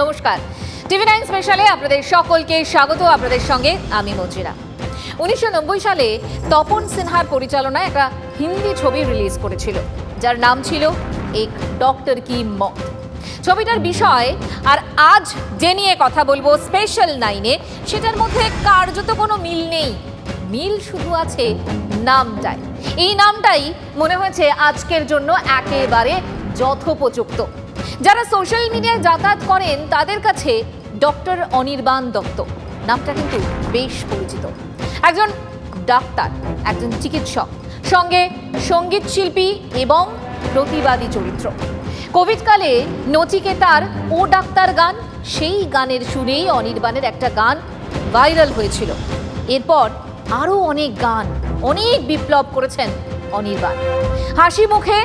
নমস্কার। TV nine স্পেশালে আপনাদের সকলকে স্বাগত, আপনাদের সঙ্গে আমি মজিরা উনিশশো নব্বই সালে তপন সিনহার পরিচালনায় একটা হিন্দি ছবি রিলিজ করেছিল, যার নাম ছিল এক ডক্টর কি মত। ছবিটার বিষয়, আর আজ যে নিয়ে কথা বলব স্পেশাল নাইনে, সেটার মধ্যে কার্যত কোনো মিল নেই। মিল শুধু আছে নামটাই এই নামটাই মনে হয়েছে আজকের জন্য একেবারে যথোপযুক্ত। যারা সোশ্যাল মিডিয়ায় যাতায়াত করেন, তাদের কাছে ডক্টর অনির্বাণ দত্ত। নামটা কিন্তু বেশ পরিচিত। একজন ডাক্তার, একজন চিকিৎসক, সঙ্গে সংগীত শিল্পী এবং প্রতিবাদী চরিত্র। কোভিডকালে নচিকেতার ও ডাক্তার গান, সেই গানের সুরেই অনির্বাণের একটা গান ভাইরাল হয়েছিল। এরপর আরও অনেক গান, অনেক বিপ্লব করেছেন অনির্বাণ। হাসি মুখে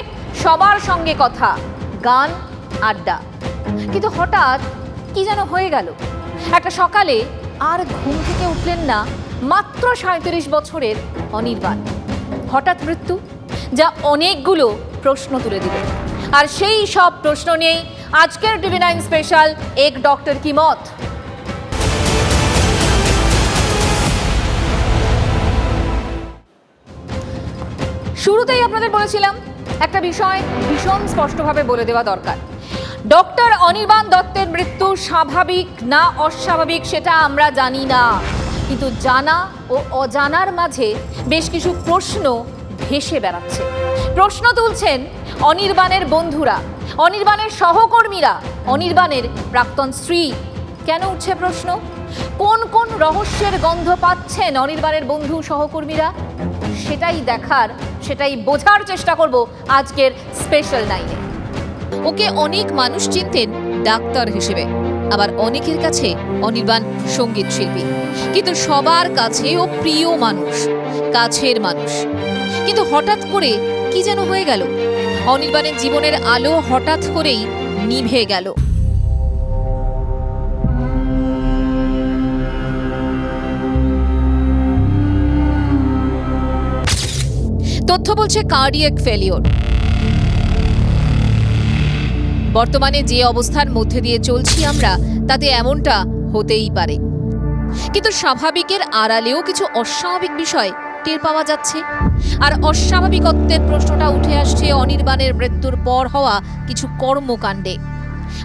সবার সঙ্গে কথা, গান আড্ডা। কিন্তু হঠাৎ কি যেন হয়ে গেল। একটা সকালে আর ঘুম থেকে উঠলেন না মাত্র সাঁত্রিশ বছরের অনির্বাণ। হঠাৎ মৃত্যু, যা অনেকগুলো প্রশ্ন তুলে দিল। আর সেই সব প্রশ্ন নিয়েই আজকের টিভি নাইন স্পেশাল এক ডক্টর কি মত? শুরুতেই আপনাদের বলেছিলাম, একটা বিষয় ভীষণ স্পষ্টভাবে বলে দেওয়া দরকার। ডক্টর অনির্বাণ দত্তের মৃত্যু স্বাভাবিক না অস্বাভাবিক সেটা আমরা জানি না। কিন্তু জানা ও অজানার মাঝে বেশ কিছু প্রশ্ন ভেসে বেড়াচ্ছে। প্রশ্ন তুলছেন অনির্বাণের বন্ধুরা, অনির্বাণের সহকর্মীরা, অনির্বাণের প্রাক্তন স্ত্রী। কেন উঠছে প্রশ্ন? কোন কোন রহস্যের গন্ধ পাচ্ছেন অনির্বাণের বন্ধু সহকর্মীরা? সেটাই দেখার, সেটাই বোঝার চেষ্টা করব আজকের স্পেশাল নাইনে ওকে অনেক মানুষ চিনতেন ডাক্তার হিসেবে, আবার অনেকের কাছে অনির্বাণ সংগীত শিল্পী। কিন্তু সবার কাছে ও প্রিয় মানুষ, কাছের মানুষ। কিন্তু হঠাৎ করে কি যেন হয়ে গেল? অনির্বাণের জীবনের আলো হঠাৎ করেই নিভে গেল। তথ্য বলছে কার্ডিয়াক ফেলিওর। বর্তমানে যে অবস্থার মধ্যে দিয়ে চলছি আমরা, তাতে এমনটা হতেই পারে। কিন্তু স্বাভাবিকের আড়ালেও কিছু অস্বাভাবিক বিষয় টের পাওয়া যাচ্ছে। আর অস্বাভাবিকত্বের প্রশ্নটা উঠে আসছে অনির্বাণের মৃত্যুর পর হওয়া কিছু কর্মকাণ্ডে।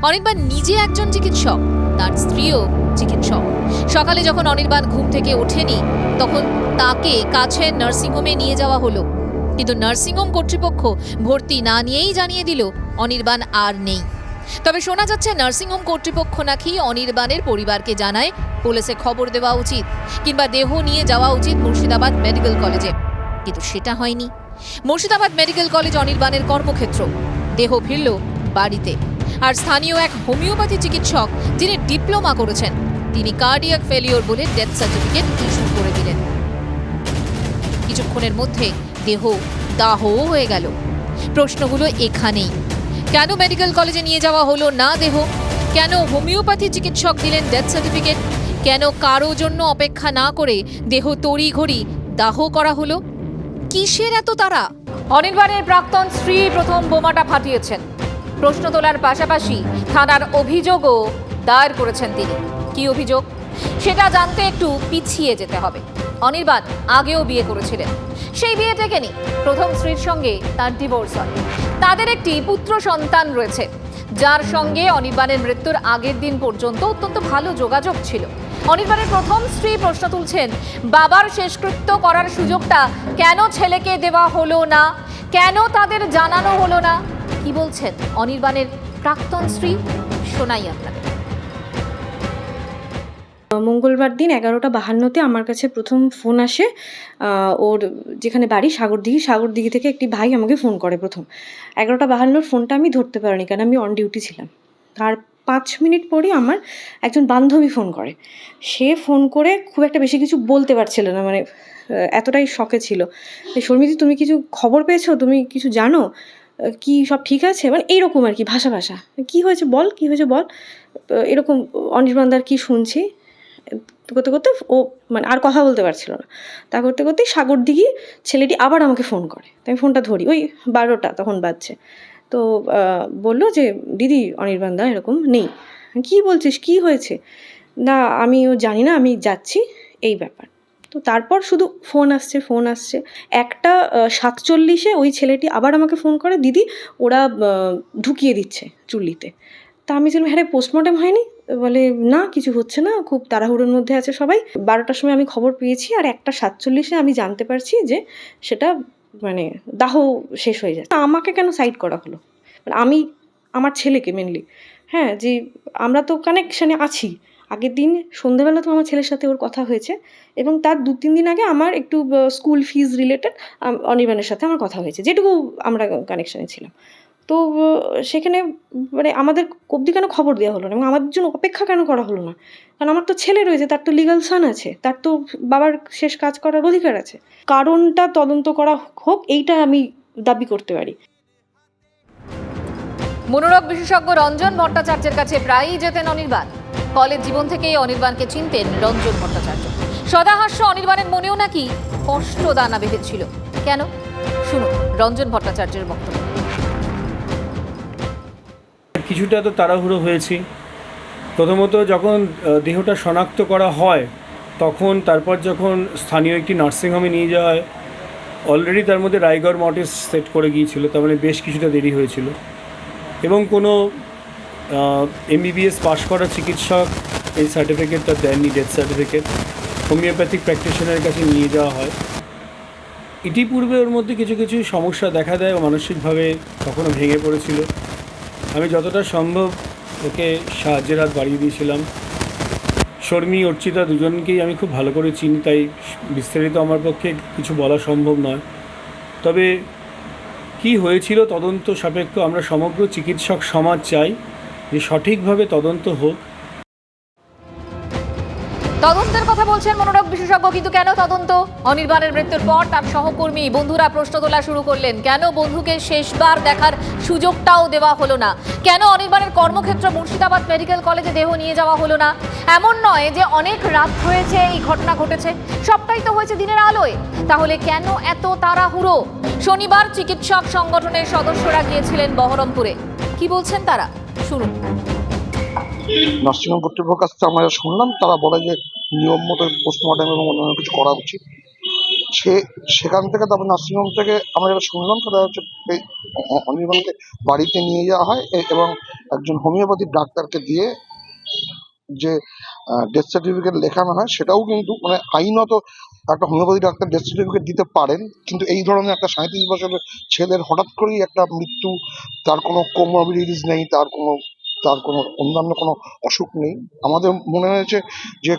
অনির্বাণ নিজে একজন চিকিৎসক, তার স্ত্রীও চিকিৎসক। সকালে যখন অনির্বাণ ঘুম থেকে ওঠেনি, তখন তাকে কাছের নার্সিংহোমে নিয়ে যাওয়া হলো। কিন্তু নার্সিংহোম কর্তৃপক্ষ ভর্তি না নিয়েই জানিয়ে দিল অনির্বাণ আর নেই। তবে শোনা যাচ্ছে, নার্সিংহোম কর্তৃপক্ষ নাকি অনির্বাণের পরিবারকে জানায়, পুলিশে খবর দেওয়া উচিত কিংবা দেহ নিয়ে যাওয়া উচিত মুর্শিদাবাদ মেডিকেল কলেজে। কিন্তু সেটা হয়নি। মুর্শিদাবাদ মেডিকেল কলেজ অনির্বাণের কর্মক্ষেত্র। দেহ ফিরল বাড়িতে। আর স্থানীয় এক হোমিওপ্যাথি চিকিৎসক যিনি ডিপ্লোমা করেছেন, তিনি কার্ডিয়াক ফেলিওর বলে ডেথ সার্টিফিকেট ইস্যু করে দিলেন। কিছুক্ষণের মধ্যে দেহ দাহ হয়ে গেল। প্রশ্নগুলো এখানেই। কেন মেডিকেল কলেজে নিয়ে যাওয়া হলো না দেহ? কেন হোমিওপ্যাথি চিকিৎসক দিলেন ডেথ সার্টিফিকেট কেন কারও জন্য অপেক্ষা না করে দেহ তড়ি ঘড়ি দাহ করা হলো? কিসের এত তারা অনির্বাণের প্রাক্তন স্ত্রী প্রথম বোমাটা ফাটিয়েছেন। প্রশ্ন তোলার পাশাপাশি থানার অভিযোগও দায়ের করেছেন তিনি। কি অভিযোগ? সেটা জানতে একটু পিছিয়ে যেতে হবে। অনির্বাণ আগেও বিয়ে করেছিলেন। সেই বিয়ে টেকেনি প্রথম স্ত্রীর সঙ্গে তার ডিভোর্স হয়। তাদের একটি পুত্র সন্তান রয়েছে। যার সঙ্গে অনির্বাণের মৃত্যুর আগের দিন পর্যন্ত অত্যন্ত ভালো যোগাযোগ ছিল। অনির্বাণের প্রথম স্ত্রী প্রশ্ন তুলছেন, বাবার শেষকৃত্য করার সুযোগটা কেন ছেলেকে দেওয়া হলো না? কেন তাদের জানানো হলো না? কি বলছেন অনির্বাণের প্রাক্তন স্ত্রী? শোনাই আপনাকে। মঙ্গলবার দিন এগারোটা বাহান্নতে আমার কাছে প্রথম ফোন আসে। ওর যেখানে বাড়ি সাগরদিঘি সাগরদিঘি থেকে একটি ভাই আমাকে ফোন করে প্রথম। এগারোটা বাহান্নর ফোনটা আমি ধরতে পারিনি কারণ আমি অন ডিউটি ছিলাম। তার পাঁচ মিনিট পরই আমার একজন বান্ধবী ফোন করে। সে ফোন করে খুব একটা বেশি কিছু বলতে পারছিল না মানে এতটাই শখে ছিল। শর্মিদি, তুমি কিছু খবর পেয়েছ? তুমি কিছু জানো? কি সব ঠিক আছে? মানে এইরকম আর কি, ভাষা ভাষা। কি হয়েছে বল? কি হয়েছে বল? এরকম অনির্বাণদার কি শুনছি? করতে করতে ও মানে আর কথা বলতে পারছিল না। তা করতে করতেই সাগর দিঘি ছেলেটি আবার আমাকে ফোন করে। আমি ফোনটা ধরি, ওই বারোটা তখন বাজছে। তো বলল যে, দিদি অনির্বাণ দা এরকম নেই। কী বলছিস? কী হয়েছে? না আমিও জানি না, আমি যাচ্ছি। এই ব্যাপার। তো তারপর শুধু ফোন আসছে ফোন আসছে। একটা সাতচল্লিশে ওই ছেলেটি আবার আমাকে ফোন করে, দিদি, ওরা ঢুকিয়ে দিচ্ছে চুল্লিতে। তা আমি ছিলাম হ্যাঁ পোস্টমর্টম হয়নি? বলে, না, কিছু হচ্ছে না, খুব তাড়াহুড়োর মধ্যে আছে সবাই। বারোটার সময় আমি খবর পেয়েছি আর একটা সাতচল্লিশে আমি জানতে পারছি যে সেটা মানে দাহ শেষ হয়ে যাচ্ছে। আমাকে কেন সাইড করা হলো? মানে আমি, আমার ছেলেকে মেনলি হ্যাঁ যে আমরা তো কানেকশানে আছি। আগের দিন সন্ধেবেলা তো আমার ছেলের সাথে ওর কথা হয়েছে এবং তার দু, তিন দিন আগে আমার একটু স্কুল ফিজ রিলেটেড অনির্বাণের সাথে আমার কথা হয়েছে। যেটুকু আমরা কানেকশানে ছিলাম। তো সেখানে মানে আমাদের অবধি কেন খবর দেওয়া হলো না? এবং আমাদের জন্য অপেক্ষা কেন করা হলো না? কারণ আমার তো ছেলে রয়েছে, তার তো লিগাল সান আছে, তার তো বাবার শেষ কাজ করার অধিকার আছে। কারণটা তদন্ত করা হোক, এইটা আমি দাবি করতে পারি। মনোরোগ বিশেষজ্ঞ রঞ্জন ভট্টাচার্যের কাছে প্রায়ই যেতেন অনির্বাণ। কলেজ জীবন থেকেই অনির্বাণকে চিনতেন রঞ্জন ভট্টাচার্য। সদাহাস্য অনির্বাণের মনেও নাকি কষ্ট দানা বেঁধেছিল। কেন? শুনুন, রঞ্জন ভট্টাচার্যের বক্তব্য। কিছুটা তো তাড়াহুড়ো হয়েছি। প্রথমত যখন দেহটা শনাক্ত করা হয়, তখন তারপর যখন স্থানীয় একটি নার্সিংহোমে নিয়ে যাওয়া হয় অলরেডি তার মধ্যে রায়গড় মটেস সেট করে গিয়েছিল, তার মানে বেশ কিছুটা দেরি হয়েছিল। এবং কোনো এমবিবিএস পাশ করা চিকিৎসক এই সার্টিফিকেটটা দেননি ডেথ সার্টিফিকেট হোমিওপ্যাথিক প্র্যাকটিশনারের কাছে নিয়ে যাওয়া হয়। ইতিপূর্বে ওর মধ্যে কিছু কিছু সমস্যা দেখা দেয় মানসিকভাবে কখনো ভেঙে পড়েছিল। আমি যতটা সম্ভব ওকে সাহায্যের হাত বাড়িয়ে দিয়েছিলাম। শর্মী, অর্চিতা দুজনকেই আমি খুব ভালো করে চিনি, তাই বিস্তারিত আমার পক্ষে কিছু বলা সম্ভব নয়। তবে কি হয়েছিল তদন্ত সাপেক্ষ আমরা সমগ্র চিকিৎসক সমাজ চাই যে সঠিকভাবে তদন্ত হোক। তদন্তের কথা বলছেন মনোরোগ বিশেষজ্ঞ, কিন্তু কেন তদন্ত? অনির্বাণের মৃত্যুর পর তার সহকর্মী, বন্ধুরা প্রশ্ন তোলা শুরু করলেন। কেন বন্ধুকে শেষবার দেখার সুযোগটাও দেওয়া হলো না? কেন অনির্বাণের কর্মক্ষেত্র মুর্শিদাবাদ মেডিকেল কলেজে দেহ নিয়ে যাওয়া হলো না? এমন নয় যে অনেক রাত হয়েছে, এই ঘটনা ঘটেছে। সবটাই তো হয়েছে দিনের আলোয়। তাহলে কেন এত তাড়াহুড়ো? শনিবার চিকিৎসক সংগঠনের সদস্যরা গিয়েছিলেন বহরমপুরে। কি বলছেন তারা? শুনুন। নার্সিংহোম কর্তৃপক্ষের কাছ থেকে আমরা শুনলাম, তারা বলে যে নিয়ম মতো পোস্টমর্টম এবং অন্যান্য কিছু করা উচিত। সে, সেখান থেকে তারপর নার্সিংহোম থেকে আমরা যেটা শুনলাম সেটা হচ্ছে অনির্বাণকে বাড়িতে নিয়ে যাওয়া হয় এবং একজন হোমিওপ্যাথি ডাক্তারকে দিয়ে যে ডেথ সার্টিফিকেট লেখানো হয় সেটাও কিন্তু মানে আইনত একটা হোমিওপ্যাথি ডাক্তার ডেথ সার্টিফিকেট দিতে পারেন, কিন্তু এই ধরনের একটা সাঁত্রিশ বছরের ছেলের হঠাৎ করেই একটা মৃত্যু, তার কোনো কোমরবিলিটিস নেই, তার কোনো তার কোনো অন্যান্য কোনো অসুখ নেই। আমাদের মনে হয়েছে যে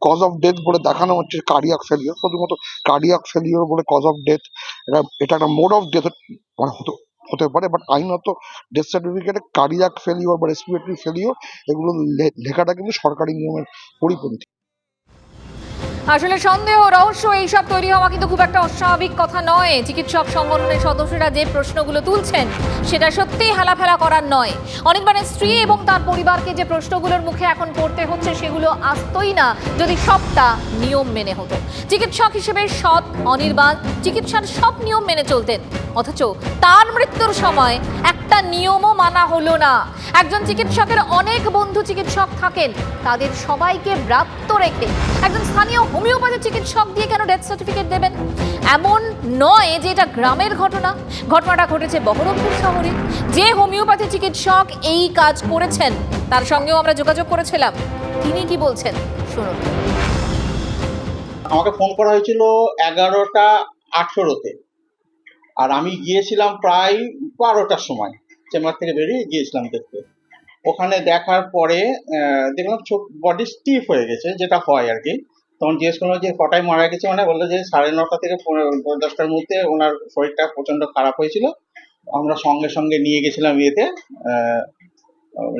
কজ অফ ডেথ বলে দেখানো হচ্ছে কার্ডিয়াক ফেলিওর শুধুমাত্র কার্ডিয়াক ফেলিওর বলে কজ অফ ডেথ এটা এটা একটা মোড অফ ডেথ মানে হতো, হতে পারে বাট আইনত ডেথ সার্টিফিকেটে কার্ডিয়াক ফেলিওর বা রেসপিরেটরি ফেলিওর এগুলো লেখাটা কিন্তু সরকারি নিয়মের পরিপন্থী। আসলে সন্দেহ রহস্য এইসব তৈরি হওয়া কিন্তু খুব একটা অস্বাভাবিক কথা নয়। চিকিৎসক সংগঠনের সদস্যরা যে প্রশ্নগুলো তুলছেন, সেটা সত্যিই হেলাফেলা করার নয়। অনির্বাণের স্ত্রী এবং তার পরিবারকে যে প্রশ্নগুলোর মুখে এখন পড়তে হচ্ছে, সেগুলো আসতই না, যদি সবটা নিয়ম মেনে হতো। চিকিৎসক হিসেবে সৎ, অনির্বাণ, চিকিৎসার সব নিয়ম মেনে চলতেন। অথচ তার মৃত্যুর সময় একটা নিয়মও মানা হলো না। একজন চিকিৎসকের অনেক বন্ধু চিকিৎসক থাকেন, তাদের সবাইকে ব্রাত্য রেখে। একজন স্থানীয় হোমিওপ্যাথি চিকিৎসক দিয়ে কেন ডেথ সার্টিফিকেট দেবেন? এমন নয় যে এটা গ্রামের ঘটনা। ঘটনাটা ঘটেছে বহরমপুর শহরে। যে হোমিওপ্যাথি চিকিৎসক এই কাজ করেছেন, তার সঙ্গেও আমরা যোগাযোগ করেছিলাম। তিনি কি বলছেন? শুনুন। আমাকে ফোন করা হয়েছিল এগারোটা আঠেরোতে। আর আমি গিয়েছিলাম প্রায় বারোটার সময়, চেম্বার থেকে বেরিয়ে গিয়েছিলাম দেখতে। ওখানে দেখার পরে দেখলাম বডি স্টিফ হয়ে গেছে, যেটা হয় আর কি। তখন জিজ্ঞেস করল যে কটায় মারা গেছে? মানে বলল যে সাড়ে নটা থেকে দশটার মধ্যে ওনার শরীরটা প্রচণ্ড খারাপ হয়েছিল। আমরা সঙ্গে সঙ্গে নিয়ে গেছিলাম ইয়েতে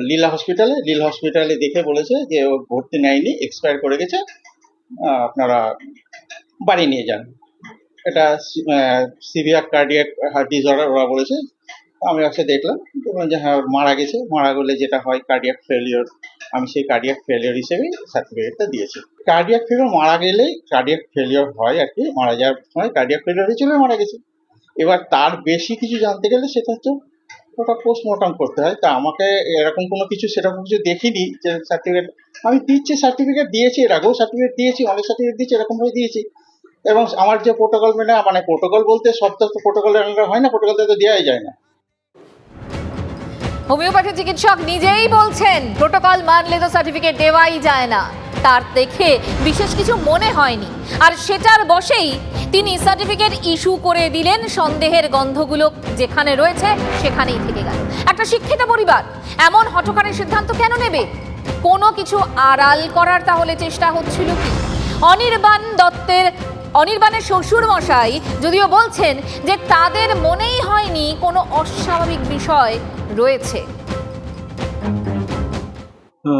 লীলা হসপিটালে। লীলা হসপিটালে দেখে বলেছে যে ও ভর্তি নেয়নি, এক্সপায়ার করে গেছে। আপনারা বাড়ি নিয়ে যান। এটা সিভিয়ার কার্ডিয়াক হার্ট ডিসঅর্ডার ওরা বলেছে। আমি দেখলাম। দেখলাম যে হ্যাঁ মারা গেছে। মারা গেলে যেটা হয়, কার্ডিয়াক ফেলিওর। আমি সেই কার্ডিয়াক ফেলিওর হিসেবেই সার্টিফিকেটটা দিয়েছি। কার্ডিয়াক ফেলিওর মারা গেলেই কার্ডিয়াক ফেলিওর হয় আর কি, মারা যাওয়ার সময় কার্ডিয়াক ফেলিওর হয়েছিল, মারা গেছে। এবার তার বেশি কিছু জানতে গেলে সেটা হচ্ছে ওটা পোস্টমর্টম করতে হয়। তা আমাকে এরকম কোনো কিছু, সেরকম কিছু দেখিনি যে সার্টিফিকেট আমি দিচ্ছি সার্টিফিকেট দিয়েছি, এর আগেও সার্টিফিকেট দিয়েছি, অনেক সার্টিফিকেট দিয়েছি এরকমভাবে দিয়েছি। এবং আমার যে প্রোটোকল মেনে মানে প্রোটোকল বলতে সব তো প্রোটোকলের আন্ডার হয় না প্রোটোকলটা তো দেওয়াই যায় না। হোমিওপ্যাথি চিকিৎসক নিজেই বলছেন, প্রোটোকল মানলে তো সার্টিফিকেট দেওয়াই যায় না। তার দেখে বিশেষ কিছু মনে হয়নি। আর সেটার বসেই তিনি সার্টিফিকেট ইস্যু করে দিলেন সন্দেহের গন্ধগুলো যেখানে রয়েছে সেখানেই থেকে গেল। একটা শিক্ষিত পরিবার, এমন হঠকারী সিদ্ধান্ত কেন নেবে? কোনো কিছু আড়াল করার তাহলে চেষ্টা হচ্ছিল কি? অনির্বাণ দত্তের অনির্বাণের শ্বশুর মশাই যদিও বলছেন যে তাদের মনেই হয়নি কোনো অস্বাভাবিক বিষয় রয়েছে।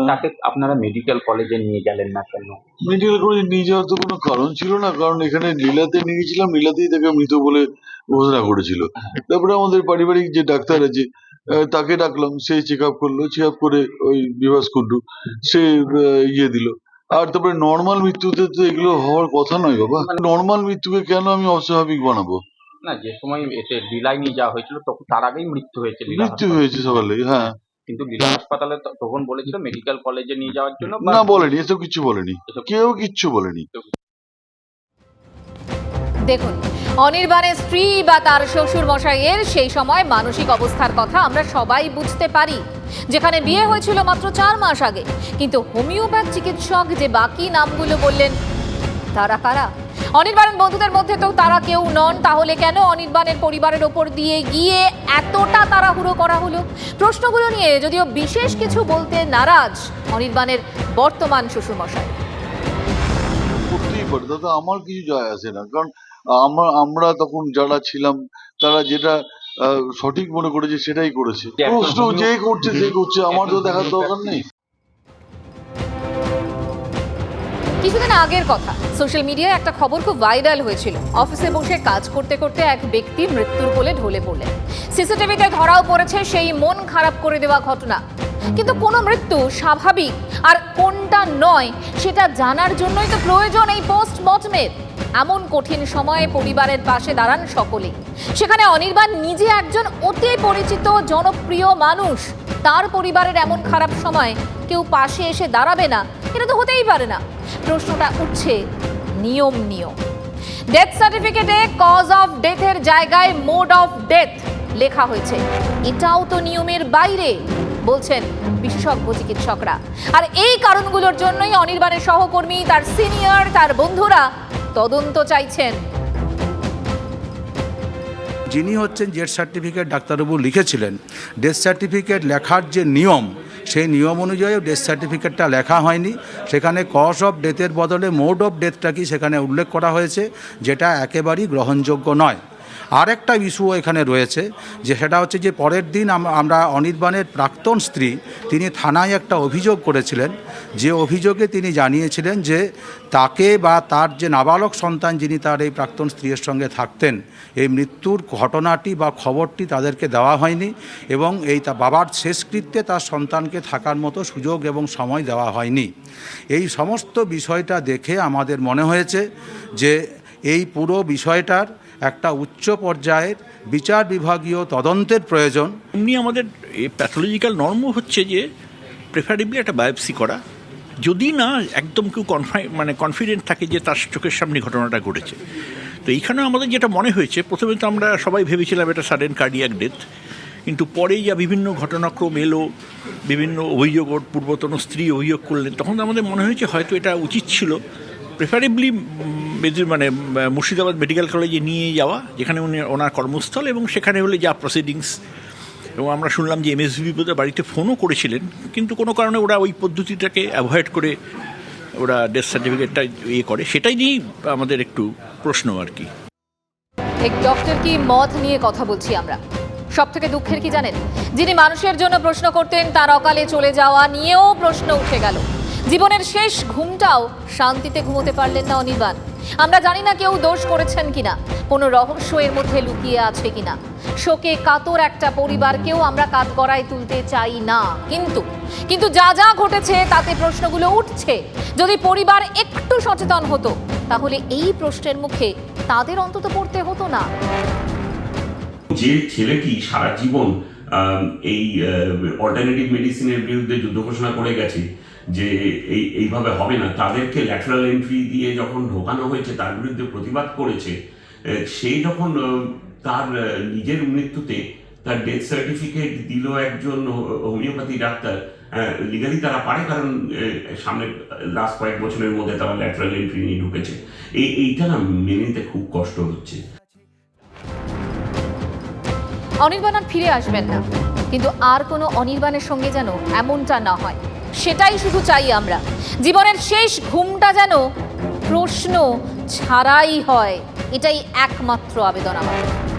তাকে আপনারা মেডিকেল কলেজে নিয়ে গেলেন না কেন? মেডিকেল কলেজে নিয়ে যাওয়ার তো কোনো কারণ ছিল না কারণ এখানে লীলাতে নিয়ে গেছিলাম লীলাতেই তাকে মৃত বলে ঘোষণা করেছিল। তারপরে আমাদের পারিবারিক যে ডাক্তার আছে তাকে ডাকলাম সে চেক আপ করল চেক আপ করে ওই বিভাস কুন্ডু সে ইয়ে দিল। আর তারপরে নর্মাল মৃত্যুতে তো এগুলো হওয়ার কথা নয় বাবা। নর্মাল মৃত্যুকে কেন আমি অস্বাভাবিক বানাবো? না যে সময় এতে ডিলাই নিয়ে যাওয়া হয়েছিল তখন তার আগেই মৃত্যু হয়েছে লীলা মৃত্যু হাসপাতালে। হয়েছে সকালে হ্যাঁ। কিন্তু লীলা হাসপাতালে তো- তখন বলেছিল মেডিকেল কলেজে নিয়ে যাওয়ার জন্য বা- না বলেনি এসব কিছু বলেনি। কেউ কিচ্ছু বলেনি। দেখুন অনির্বাণের স্ত্রী বা তার শ্বশুর মশাইয়ের সেই সময় মানসিক অবস্থার কথা আমরা সবাই বুঝতে পারি। যেখানে বিয়ে হয়েছিল মাত্র চার মাস আগে, কিন্তু হোমিওপ্যাথ চিকিৎসক যে বাকি নামগুলো বললেন, তারা কারা? অনির্বাণের বন্ধুদের মধ্যে তো তারা কেউ নন, তাহলে কেন অনির্বাণের পরিবারের ওপর দিয়ে গিয়ে এতটা তাড়াহুড়ো করা হলো? প্রশ্নগুলো নিয়ে যদিও বিশেষ কিছু বলতে নারাজ অনির্বাণের বর্তমান শ্বশুরমশাই। তাতে আমার কিছু যায় আসে না, কারণ আমরা আমরা তখন যারা ছিলাম তারা যেটা সঠিক মনে করেছে সেটাই করেছে। যে প্রশ্ন যে করছে সে করছে আমার তো দেখার দরকার নেই। কিছুদিন আগের কথা সোশ্যাল মিডিয়ায় একটা খবর খুব ভাইরাল হয়েছিল। অফিসে বসে কাজ করতে করতে এক ব্যক্তি মৃত্যুর কোলে ঢলে পড়লেন। সিসিটিভিতে ধরাও পড়েছে সেই মন খারাপ করে দেওয়া ঘটনা। কিন্তু কোনো মৃত্যু স্বাভাবিক আর কোনটা নয় সেটা জানার জন্যই তো প্রয়োজন এই পোস্টমর্টমের এমন কঠিন সময়ে পরিবারের পাশে দাঁড়ান সকলেই সেখানে অনির্বাণ নিজে একজন অতি পরিচিত, জনপ্রিয় মানুষ। তার পরিবারের এমন খারাপ সময় কেউ পাশে এসে দাঁড়াবে না, এটা তো হতেই পারে না। প্রশ্নটা উঠছে, নিয়ম নিয়ম। ডেথ সার্টিফিকেটে কজ অফ ডেথের জায়গায় মোড অফ ডেথ লেখা হয়েছে। এটাও তো নিয়মের বাইরে, বলছেন বিশেষজ্ঞ চিকিৎসকরা। আর এই কারণগুলোর জন্যই অনির্বাণের সহকর্মী, তার সিনিয়র তার বন্ধুরা তদন্ত চাইছেন। যিনি হচ্ছেন ডেথ সার্টিফিকেট ডাক্তারবাবু লিখেছিলেন, ডেথ সার্টিফিকেট লেখার যে নিয়ম, সেই নিয়ম অনুযায়ী ডেথ সার্টিফিকেটটা লেখা হয়নি। সেখানে কজ অফ ডেথের বদলে মোড অফ ডেথটা কি সেখানে উল্লেখ করা হয়েছে, যেটা একেবারেই গ্রহণযোগ্য নয়। আরেকটা ইস্যু এখানে রয়েছে, যে সেটা হচ্ছে যে পরের দিন আমরা অনির্বাণের প্রাক্তন স্ত্রী, তিনি থানায় একটা অভিযোগ করেছিলেন, যে অভিযোগে তিনি জানিয়েছিলেন যে তাকে বা তার যে নাবালক সন্তান যিনি তার এই প্রাক্তন স্ত্রীর সঙ্গে থাকতেন, এই মৃত্যুর ঘটনাটি বা খবরটি তাদেরকে দেওয়া হয়নি এবং এই তা, বাবার শেষকৃত্যে তার সন্তানকে থাকার মতো সুযোগ এবং সময় দেওয়া হয়নি। এই সমস্ত বিষয়টা দেখে আমাদের মনে হয়েছে যে এই পুরো বিষয়টার একটা উচ্চ পর্যায়ের বিচার বিভাগীয় তদন্তের প্রয়োজন। এমনি আমাদের প্যাথোলজিক্যাল নর্ম হচ্ছে যে প্রেফারেবলি একটা বায়োপসি করা। যদি না একদম কেউ কনফাই মানে কনফিডেন্ট থাকে যে তার চোখের সামনে ঘটনাটা ঘটেছে। তো এইখানেও আমাদের যেটা মনে হয়েছে, প্রথমে তো আমরা সবাই ভেবেছিলাম এটা সাডেন কার্ডিয়াক ডেথ কিন্তু পরে যা বিভিন্ন ঘটনাক্রম এলো, বিভিন্ন অভিযোগ পূর্বতন স্ত্রী অভিযোগ করলেন, তখন আমাদের মনে হয়েছে হয়তো এটা উচিত ছিল। প্রেফারেবলি মানে মুর্শিদাবাদ মেডিকেল কলেজে নিয়ে যাওয়া, যেখানে উনি ওনার কর্মস্থল এবং সেখানে হলে যা প্রসিডিংস এবং আমরা শুনলাম যে এমএসভি বোধহয় বাড়িতে ফোনও করেছিলেন, কিন্তু কোনো কারণে ওরা ওই পদ্ধতিটাকে অ্যাভয়েড করে ওরা ডেথ সার্টিফিকেটটা ইয়ে করে। সেটাই নিয়েই আমাদের একটু প্রশ্ন আর কি। ডক্টর কি মত নিয়ে কথা বলছি আমরা? সব থেকে দুঃখের কি জানেন? যিনি মানুষের জন্য প্রশ্ন করতেন, তার অকালে চলে যাওয়া নিয়েও প্রশ্ন উঠে গেল। জীবনের শেষ ঘুমটাও শান্তিতে ঘুমোতে পারলেন না অনির্বাণ। আমরা জানি না কেউ দোষ করেছেন কিনা, কোনো রহস্য এর মধ্যে লুকিয়ে আছে কিনা। শোকে কাতর একটা পরিবারকেও আমরা কাঠগড়ায় তুলতে চাই না, কিন্তু কিন্তু যা যা ঘটেছে তাতে প্রশ্নগুলো উঠছে। যদি পরিবার একটু সচেতন হতো, তাহলে এই প্রশ্নের মুখে তাদের অন্তত পড়তে হতো না। যে ছেলেটি সারা জীবন এই অল্টারনেটিভ মেডিসিনের বিরুদ্ধে যুদ্ধ ঘোষণা করে গেছে যে এই, এইভাবে হবে না। তাদেরকে ল্যাটারাল এন্ট্রি দিয়ে যখন ঢোকানো হয়েছে, তার বিরুদ্ধে প্রতিবাদ করেছে সেই যখন তার নিজের মৃত্যুতে তার ডেথ সার্টিফিকেট দিল একজন হোমিওপ্যাথি ডাক্তার লিগালি তারা পারে কারণ সামনে লাস্ট কয়েক বছরের মধ্যে তারা ল্যাটারাল এন্ট্রি নিয়ে ঢুকেছে। এই, এইটা না মেনে নিতে খুব কষ্ট হচ্ছে। অনির্বাণ ফিরে আসবেন না। কিন্তু আর কোনো অনির্বাণের সঙ্গে যেন এমনটা না হয়। সেটাই শুধু চাই আমরা। জীবনের শেষ ঘুমটা যেন প্রশ্ন ছাড়াই হয়, এটাই একমাত্র আবেদন আমার।